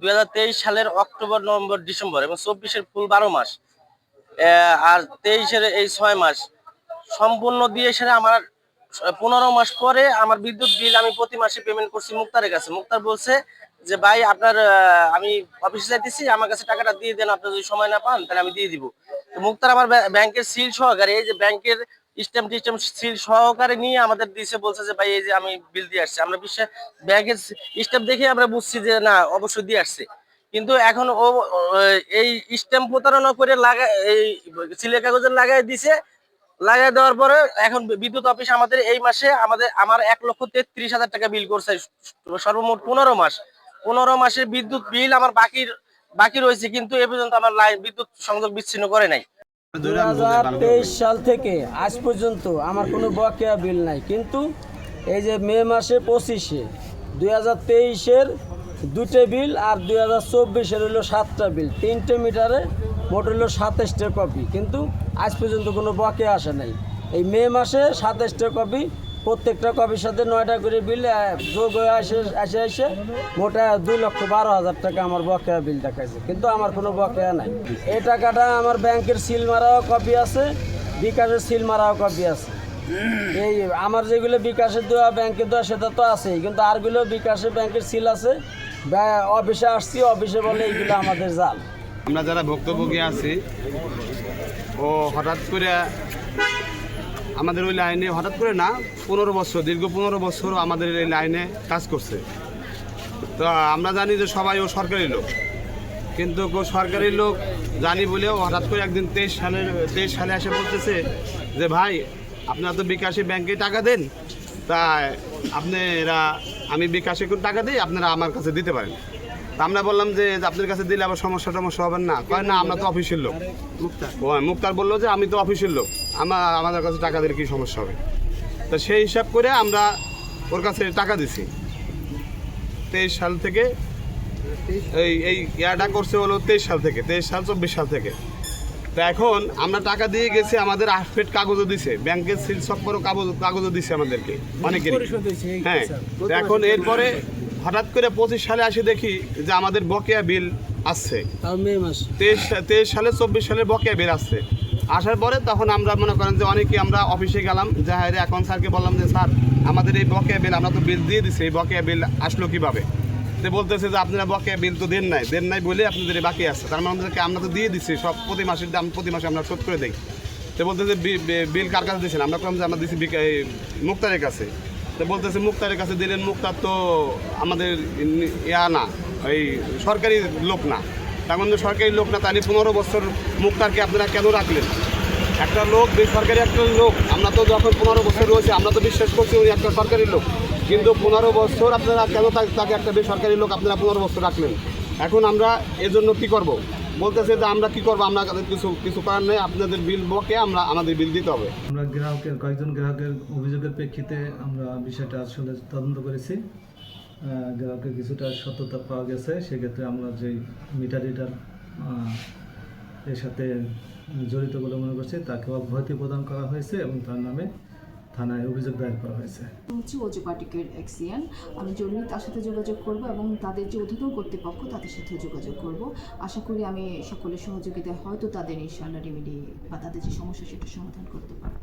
দুই হাজার তেইশ সালের অক্টোবর, নভেম্বর, ডিসেম্বর এবং চব্বিশের ফুল বারো মাস। আর তেইশের এই ছয় মাস সম্পূর্ণ দিয়ে সেরে আমার পনেরো মাস পরে আমার বিদ্যুৎ বিল আমি প্রতি মাসে পেমেন্ট করছি মুক্তারের কাছে। মুক্তার বলছে যে, ভাই, আপনার আমি অফিসে যাইতেছি, আমার কাছে টাকাটা দিয়ে দেন, আপনি যদি সময় না পান, তাহলে আমি দিয়ে দিব। মুক্তার আমার ব্যাংকের সিল সহকারে এই যে ব্যাংকের স্ট্যাম্প টিস্ট্যাম্প সিল সহকারে নিয়ে আমাদের দিয়েছে বলছে যে, ভাই, এই যে আমি বিল দিয়ে আসছি। আমরা বিশ্বাস ব্যাংকের স্ট্যাম্প দেখে আমরা বুঝছি যে, না, অবশ্যই দিয়ে আসছে। কিন্তু এখন ও, এই স্ট্যাম্প প্রতারণা করে লাগা, এই সিলের কাগজে লাগাই দিছে। লাগাই দেওয়ার পরে এখন বিদ্যুৎ অফিস আমাদের এই মাসে আমাদের, আমার এক লক্ষ তেত্রিশ হাজার টাকা বিল করছে, সর্বমোট পনেরো মাস। পনেরো মাসের বিদ্যুৎ বিল আমার বাকির বাকি রয়েছে, কিন্তু এ পর্যন্ত আমার লাইন বিদ্যুৎ সংযোগ বিচ্ছিন্ন করে নাই। তেইশ সাল থেকে আজ পর্যন্ত আমার কোনো বকেয়া বিল নাই। কিন্তু এই যে মে মাসে পঁচিশে, দুই হাজার তেইশের দুটো বিল আর দুই হাজার চব্বিশের হলো সাতটা বিল। তিনটে মিটারে মোট হলো সাতাশটা কপি। কিন্তু আজ পর্যন্ত কোনো বকেয়া আসে নাই। এই মে মাসে সাতাশটা কপি প্রত্যেকটা কপির সাথে নয়টা করে বিল যোগ হয়ে আসে আসে এসে মোটা দুই লক্ষ বারো হাজার টাকা আমার বকেয়া বিল দেখাইছে। কিন্তু আমার কোনো বকেয়া নাই। এই টাকাটা আমার ব্যাংকের সিল মারাও কপি আছে, বিকাশের সিল মারাও কপি আছে। এই আমার যেগুলো বিকাশের দেওয়া, ব্যাংকে দেওয়া সেটা তো আছেই, কিন্তু আরগুলো বিকাশে ব্যাংকের সিল আছে। অফিসে আসছি, অফিসে বলে এইগুলো আমাদের জাল। আমরা যারা ভুক্তভোগী আছি, ও হঠাৎ করে আমাদের ওই লাইনে হঠাৎ করে না পনেরো বছর, দীর্ঘ পনেরো বছর আমাদের এই লাইনে কাজ করছে। তো আমরা জানি যে সবাই ও সরকারি লোক। কিন্তু সরকারি লোক জানি বলেও হঠাৎ করে একদিন তেইশ সালের তেইশ সালে এসে বলতেছে যে, ভাই আপনারা তো বিকাশে ব্যাংকে টাকা দেন তাই আপনারা আমি বিকাশে কোনো টাকা দিই, আপনারা আমার কাছে দিতে পারেন। তা আমরা বললাম যে আপনার কাছে দিলে আবার সমস্যা টমস্যা হবেন না। কয় না আমরা তো অফিসের লোক। ও মুক্তার বলল যে আমি তো অফিসের লোক। আমার আমাদের কাছে টাকা দিলে কি সমস্যা হবে? তো সেই হিসাব করে আমরা ওর কাছে টাকা দিছি। তেইশ সাল থেকে এই এই ইয়াটা করছে হলো তেইশ সাল থেকে তেইশ সাল চব্বিশ সাল থেকে। তো এখন আমরা টাকা দিয়ে গেছি আমাদের আফেট কাগজও দিছে। ব্যাংকের সিল সক্করও কাগজ কাগজও দিছে আমাদেরকে অনেকেরই। হ্যাঁ তো এখন এরপরে হঠাৎ করে পঁচিশ সালে আসে দেখি যে আমাদের বকেয়া বিল আসছে। তেইশ তেইশ সালে চব্বিশ সালে বকেয়া বিল আসছে। আসার পরে তখন আমরা মনে করেন যে অনেকে আমরা অফিসে গেলাম যে হ্যাঁ রে, এখন স্যারকে বললাম যে স্যার আমাদের এই বকেয়া বিল আমরা তো বিল দিয়ে দিছি এই বকেয়া বিল আসলো কীভাবে? তো বলতেছে যে আপনারা বকেয়া বিল তো দেন নাই দেন নাই বলে আপনাদের বাকি আছে। তার মানে আমাদেরকে আমরা তো দিয়ে দিচ্ছি সব প্রতি মাসের দাম প্রতি মাসে আমরা শোধ করে দিই। তো বলতেছে বিল কার কাছে দিয়েছেন? আমরা বললাম যে আমরা দিচ্ছি মুক্তারের কাছে। বলতেছে, মুক্তারের কাছে দিলেন মুক্তার তো আমাদের ইয়া না, এই সরকারি লোক না। তখন তো সরকারি লোক না, তাহলে পনেরো বছর মুক্তারকে আপনারা কেন রাখলেন? একটা লোক বেসরকারি একটা লোক, আমরা তো যখন পনেরো বছর রয়েছে, আমরা তো বিশ্বাস করছি উনি একটা সরকারি লোক। কিন্তু পনেরো বছর আপনারা কেন তাকে একটা বেসরকারি লোক আপনারা পনেরো বছর রাখলেন? এখন আমরা এজন্য কী করব? বলতেছে যে আমরা কি করব? আমরা কিছু কিছু করার নেই। আপনাদের বিল বকে আমরা আমাদের বিল দিতে হবে। আমরা গ্রাহকের, কয়েকজন গ্রাহকের অভিযোগের প্রেক্ষিতে আমরা বিষয়টা আসলে তদন্ত করেছি। গ্রাহকের কিছুটা সত্যতা পাওয়া গেছে। সেক্ষেত্রে আমরা যেই মিটার রিডার এর সাথে জড়িত বলে মনে করছি তাকে অব্যাহতি প্রদান করা হয়েছে এবং তার নামে থানায় অভিযোগ দায়ের করা হয়েছে। হচ্ছে ওজোপাটিকের এক্সিয়ান আমি জরুরি তার সাথে যোগাযোগ করব এবং তাদের যে অধিকার কর্তৃপক্ষ, তাদের সাথে যোগাযোগ করব। আশা করি আমি সকলের সহযোগিতায় হয়তো তাদের ইনশাল্লাহ রেমেডি বা তাদের যে সমস্যা, সেটা সমাধান করতে পারব।